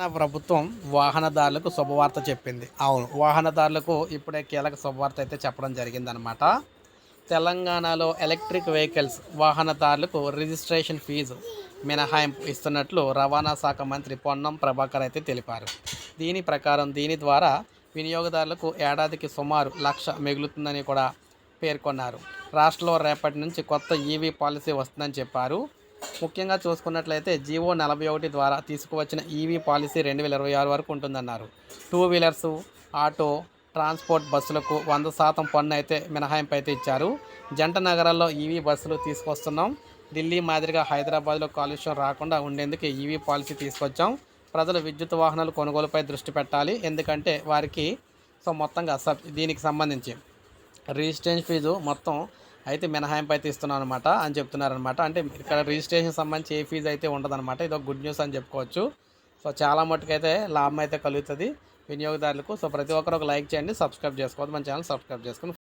తెలంగాణ ప్రభుత్వం వాహనదారులకు శుభవార్త చెప్పింది. అవును వాహనదారులకు ఇప్పుడే కీలక శుభవార్త అయితే చెప్పడం జరిగిందనమాట తెలంగాణలో ఎలక్ట్రిక్ వెహికల్స్ వాహనదారులకు రిజిస్ట్రేషన్ ఫీజు మినహాయింపు ఇస్తున్నట్లు రవాణా శాఖ మంత్రి పొన్నం ప్రభాకర్ అయితే తెలిపారు. దీని ప్రకారం దీని ద్వారా వినియోగదారులకు ఏడాదికి సుమారు లక్ష మిగులుతుందని కూడా పేర్కొన్నారు. రాష్ట్రంలో రేపటి నుంచి కొత్త ఈవీ పాలసీ వస్తుందని చెప్పారు. ముఖ్యంగా చూసుకున్నట్లయితే జీవో నలభై ఒకటి ద్వారా తీసుకువచ్చిన ఈవీ పాలసీ రెండు వేల ఇరవై ఆరు వరకు ఉంటుందన్నారు. టూ వీలర్స్ ఆటో ట్రాన్స్పోర్ట్ బస్సులకు వంద శాతం పన్ను అయితే మినహాయింపు అయితే ఇచ్చారు. జంట నగరాల్లో ఈవీ బస్సులు తీసుకొస్తున్నాం. ఢిల్లీ మాదిరిగా హైదరాబాద్లో కాలుష్యం రాకుండా ఉండేందుకు ఈవీ పాలసీ తీసుకొచ్చాం. ప్రజలు విద్యుత్ వాహనాలు కొనుగోలుపై దృష్టి పెట్టాలి. ఎందుకంటే వారికి సో మొత్తంగా సబ్ దీనికి సంబంధించి రిజిస్ట్రేషన్ ఫీజు మొత్తం అయితే మినహాయింపు అయితే ఇస్తున్నాం అనమాట అని చెప్తున్నారనమాట అంటే ఇక్కడ రిజిస్ట్రేషన్ సంబంధించి ఏ ఫీజు అయితే ఉండదన్నమాట. ఇది ఒక గుడ్ న్యూస్ అని చెప్పుకోవచ్చు. సో చాలా మట్టుకైతే లాభం అయితే కలుగుతుంది వినియోగదారులకు. సో ప్రతి ఒక్కరు ఒక లైక్ చేయండి సబ్స్క్రైబ్ చేసుకోవద్దు. మన ఛానల్ సబ్స్క్రైబ్ చేసుకుని